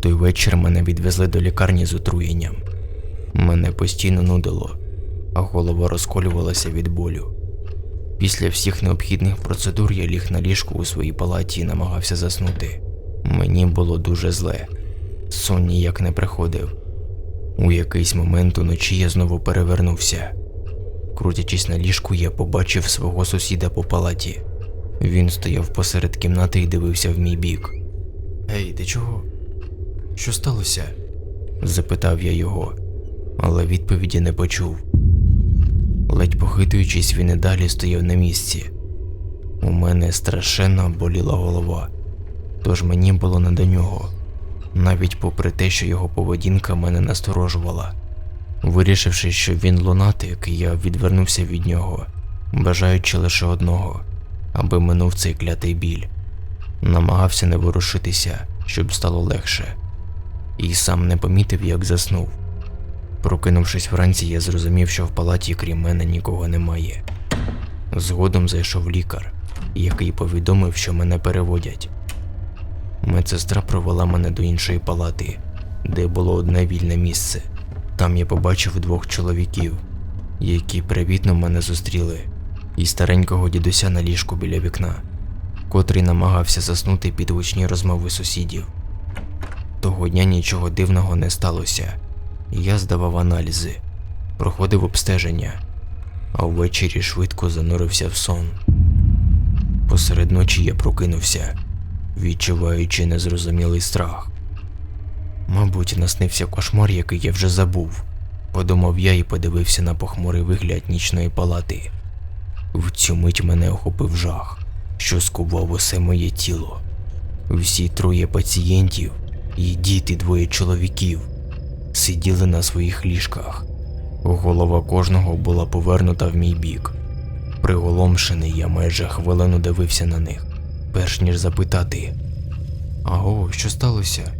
той вечір мене відвезли до лікарні з отруєнням. Мене постійно нудило, а голова розколювалася від болю. Після всіх необхідних процедур я ліг на ліжку у своїй палаті і намагався заснути. Мені було дуже зле. Сон ніяк не приходив. У якийсь момент уночі я знову перевернувся. Крутячись на ліжку, я побачив свого сусіда по палаті. Він стояв посеред кімнати і дивився в мій бік. Гей, ти чого? Що сталося? запитав я його, але відповіді не почув. Ледь похитуючись, він і далі стояв на місці. У мене страшенно боліла голова, тож мені було не до нього, навіть попри те, що його поведінка мене насторожувала. Вирішивши, що він лунатик, я відвернувся від нього, бажаючи лише одного, аби минув цей клятий біль. Намагався не ворушитися, щоб стало легше, і сам не помітив, як заснув. Прокинувшись вранці, я зрозумів, що в палаті крім мене нікого немає. Згодом зайшов лікар, який повідомив, що мене переводять. Медсестра провела мене до іншої палати, де було одне вільне місце. Там я побачив двох чоловіків, які привітно мене зустріли, і старенького дідуся на ліжку біля вікна, котрий намагався заснути під гучні розмови сусідів. Того дня нічого дивного не сталося. Я здавав аналізи, проходив обстеження, а ввечері швидко занурився в сон. Посеред ночі я прокинувся, відчуваючи незрозумілий страх. Мабуть, наснився кошмар, який я вже забув, подумав я і подивився на похмурий вигляд нічної палати. В цю мить мене охопив жах, що скував усе моє тіло. Всі троє пацієнтів і діти двоє чоловіків сиділи на своїх ліжках. Голова кожного була повернута в мій бік. Приголомшений, я майже хвилину дивився на них, перш ніж запитати: Аго, що сталося?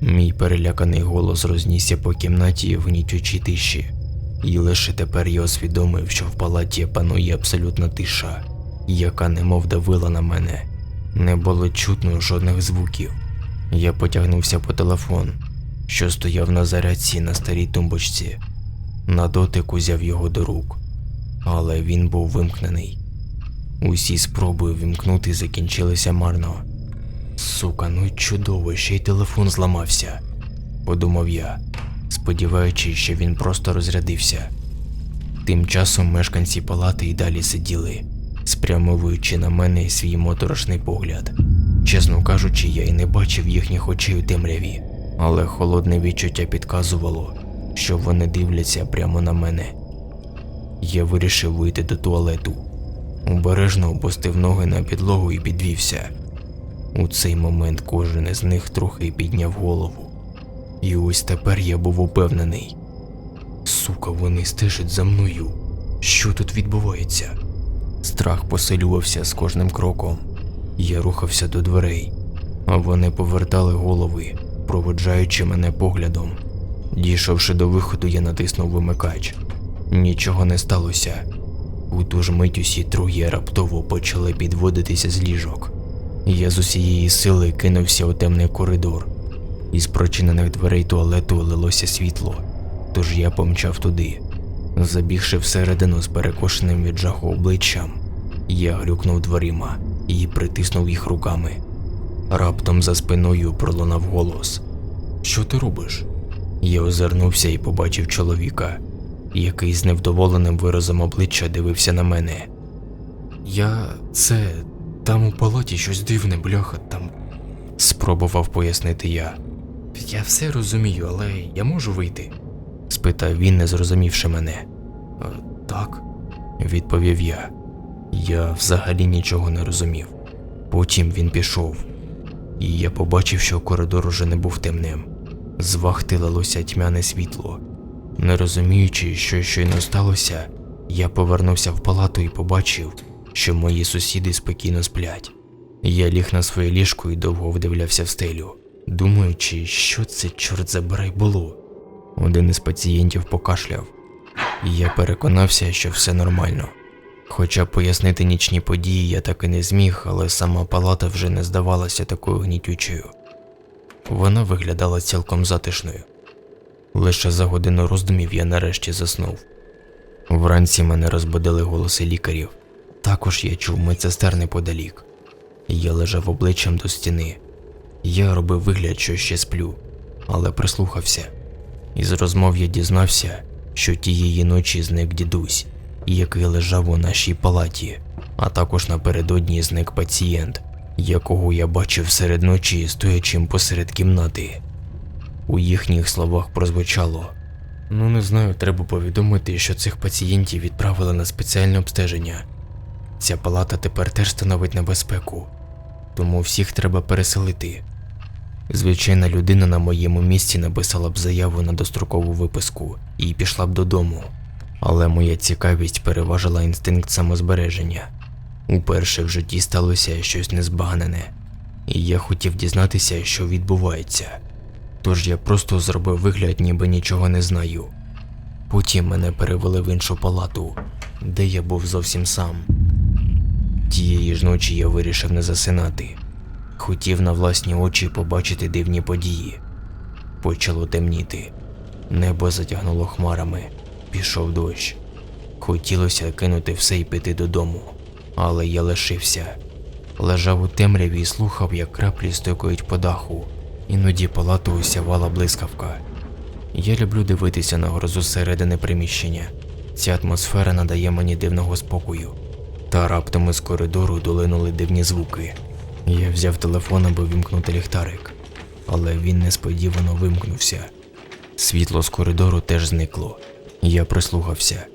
Мій переляканий голос рознісся по кімнаті в гнітючій тиші, і лише тепер я усвідомив, що в палаті панує абсолютна тиша, яка немов давила на мене. Не було чутно жодних звуків. Я потягнувся по телефон, що стояв на зарядці на старій тумбочці. На дотик узяв його до рук, але він був вимкнений. Усі спроби вімкнути закінчилися марно. Сука, ну чудово, ще й телефон зламався, подумав я, сподіваючись, що він просто розрядився. Тим часом мешканці палати й далі сиділи, спрямовуючи на мене свій моторошний погляд. Чесно кажучи, я й не бачив їхніх очей у темряві, але холодне відчуття підказувало, що вони дивляться прямо на мене. Я вирішив вийти до туалету. Обережно опустив ноги на підлогу і підвівся. У цей момент кожен із них трохи підняв голову. І ось тепер я був упевнений. Сука, вони стежать за мною. Що тут відбувається? Страх посилювався з кожним кроком. Я рухався до дверей, а вони повертали голови, проводжаючи мене поглядом. Дійшовши до виходу, я натиснув вимикач. Нічого не сталося. У ту ж мить усі троє раптово почали підводитися з ліжок. Я з усієї сили кинувся у темний коридор. Із прочинених дверей туалету лилося світло, тож я помчав туди. Забігши всередину з перекошеним від жаху обличчям, я грюкнув дверима і притиснув їх руками. Раптом за спиною пролунав голос: Що ти робиш? Я озирнувся і побачив чоловіка, який з невдоволеним виразом обличчя дивився на мене. Я це там у палаті щось дивне, бляха, там. спробував пояснити я. Я все розумію, але я можу вийти? спитав він, не зрозумівши мене. «Е, Так, відповів я. Я взагалі нічого не розумів. Потім він пішов, і я побачив, що коридор уже не був темним. З вахти лилося тьмяне світло. Не розуміючи, що щойно сталося, я повернувся в палату і побачив, що мої сусіди спокійно сплять. Я ліг на своє ліжко і довго вдивлявся в стелю, думаючи, що це, чорт забирай, було. Один із пацієнтів покашляв, і я переконався, що все нормально. Хоча пояснити нічні події я так і не зміг, але сама палата вже не здавалася такою гнітючою. Вона виглядала цілком затишною. Лише за годину роздумів я нарешті заснув. Вранці мене розбудили голоси лікарів. Також я чув медсестер неподалік. Я лежав обличчям до стіни. Я робив вигляд, що ще сплю, але прислухався. Із розмов я дізнався, що тієї ночі зник дідусь, який лежав у нашій палаті, а також напередодні зник пацієнт, якого я бачив серед ночі, стоячим посеред кімнати. У їхніх словах прозвучало. Ну, не знаю, треба повідомити, що цих пацієнтів відправили на спеціальне обстеження. Ця палата тепер теж становить небезпеку, тому всіх треба переселити. Звичайна людина на моєму місці написала б заяву на дострокову виписку і пішла б додому. Але моя цікавість переважила інстинкт самозбереження. Уперше в житті сталося щось незбагнене, і я хотів дізнатися, що відбувається. Тож я просто зробив вигляд, ніби нічого не знаю. Потім мене перевели в іншу палату, де я був зовсім сам. Тієї ж ночі я вирішив не засинати. Хотів на власні очі побачити дивні події. Почало темніти. Небо затягнуло хмарами, пішов дощ. Хотілося кинути все і піти додому, але я лишився. Лежав у темряві і слухав, як краплі стукають по даху. Іноді палату осявала блискавка. Я люблю дивитися на грозу зсередини приміщення. Ця атмосфера надає мені дивного спокою. Та раптом із коридору долинули дивні звуки. Я взяв телефон, аби вімкнути ліхтарик, але він несподівано вимкнувся. Світло з коридору теж зникло. Я прислухався.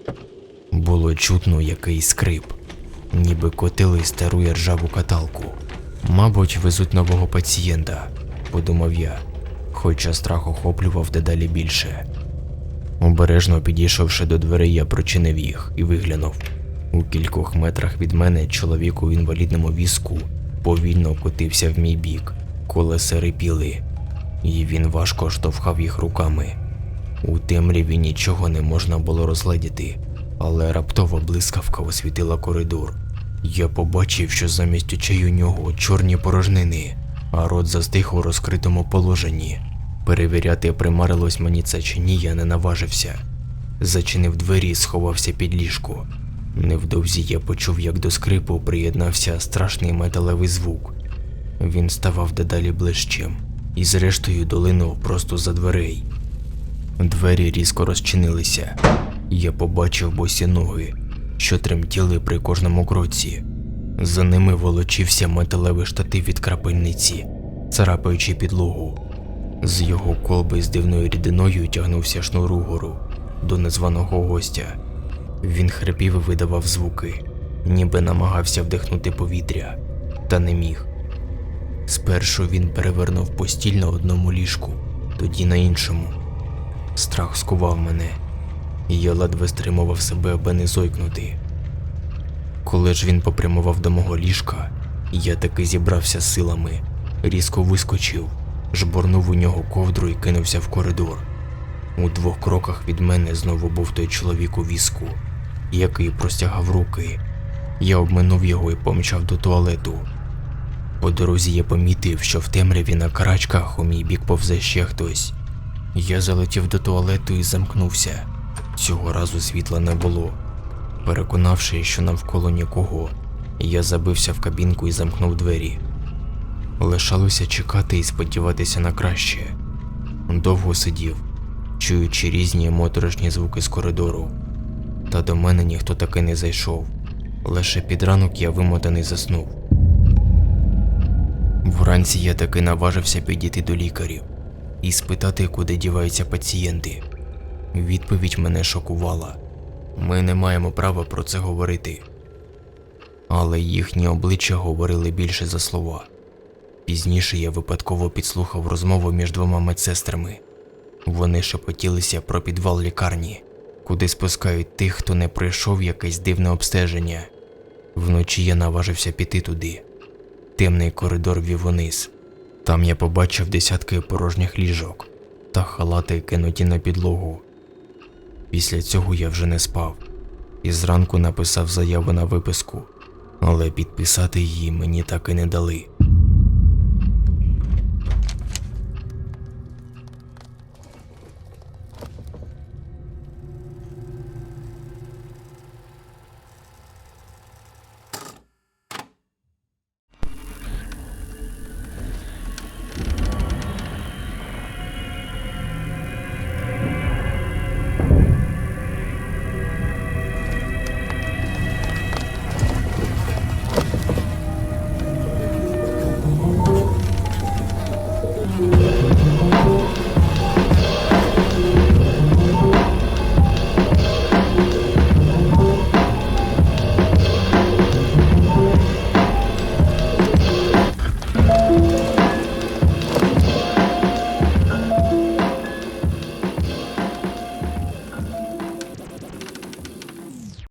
Було чутно якийсь скрип, ніби котили стару ржаву каталку. Мабуть, везуть нового пацієнта, подумав я, хоча страх охоплював дедалі більше. Обережно підійшовши до дверей, я прочинив їх і виглянув. У кількох метрах від мене чоловік у інвалідному візку повільно котився в мій бік, колеса рипіли, і він важко штовхав їх руками. У темряві нічого не можна було розгледіти, але раптова блискавка освітила коридор. Я побачив, що замість очей у нього чорні порожнини, а рот застиг у розкритому положенні. Перевіряти, примарилось мені це чи ні, я не наважився. Зачинив двері сховався під ліжко. Невдовзі я почув, як до скрипу приєднався страшний металевий звук. Він ставав дедалі ближчим і зрештою долинув просто за дверей. Двері різко розчинилися. Я побачив босі ноги, що тремтіли при кожному кроці. За ними волочився металевий штатив від крапельниці, царапаючи підлогу. З його колби з дивною рідиною тягнувся шнур угору до незваного гостя. Він хрипів і видавав звуки, ніби намагався вдихнути повітря, та не міг. Спершу він перевернув постіль на одному ліжку, тоді на іншому. Страх скував мене, і я ледве стримував себе, аби не зойкнути. Коли ж він попрямував до мого ліжка, я таки зібрався силами, різко вискочив, жбурнув у нього ковдру і кинувся в коридор. У двох кроках від мене знову був той чоловік у візку, який простягав руки. Я обминув його і помчав до туалету. По дорозі я помітив, що в темряві на карачках у мій бік повзе ще хтось. Я залетів до туалету і замкнувся. Цього разу світла не було. Переконавши, що навколо нікого, я забився в кабінку і замкнув двері. Лишалося чекати і сподіватися на краще. Довго сидів, чуючи різні моторошні звуки з коридору. Та до мене ніхто таки не зайшов. Лише під ранок я вимотаний заснув. Вранці я таки наважився підійти до лікарів і спитати, куди діваються пацієнти. Відповідь мене шокувала. Ми не маємо права про це говорити. Але їхні обличчя говорили більше за слова. Пізніше я випадково підслухав розмову між двома медсестрами. Вони шепотілися про підвал лікарні, куди спускають тих, хто не пройшов якесь дивне обстеження. Вночі я наважився піти туди. Темний коридор вів униз. Там я побачив десятки порожніх ліжок та халати кинуті на підлогу. Після цього я вже не спав і зранку написав заяву на виписку, але підписати її мені так і не дали.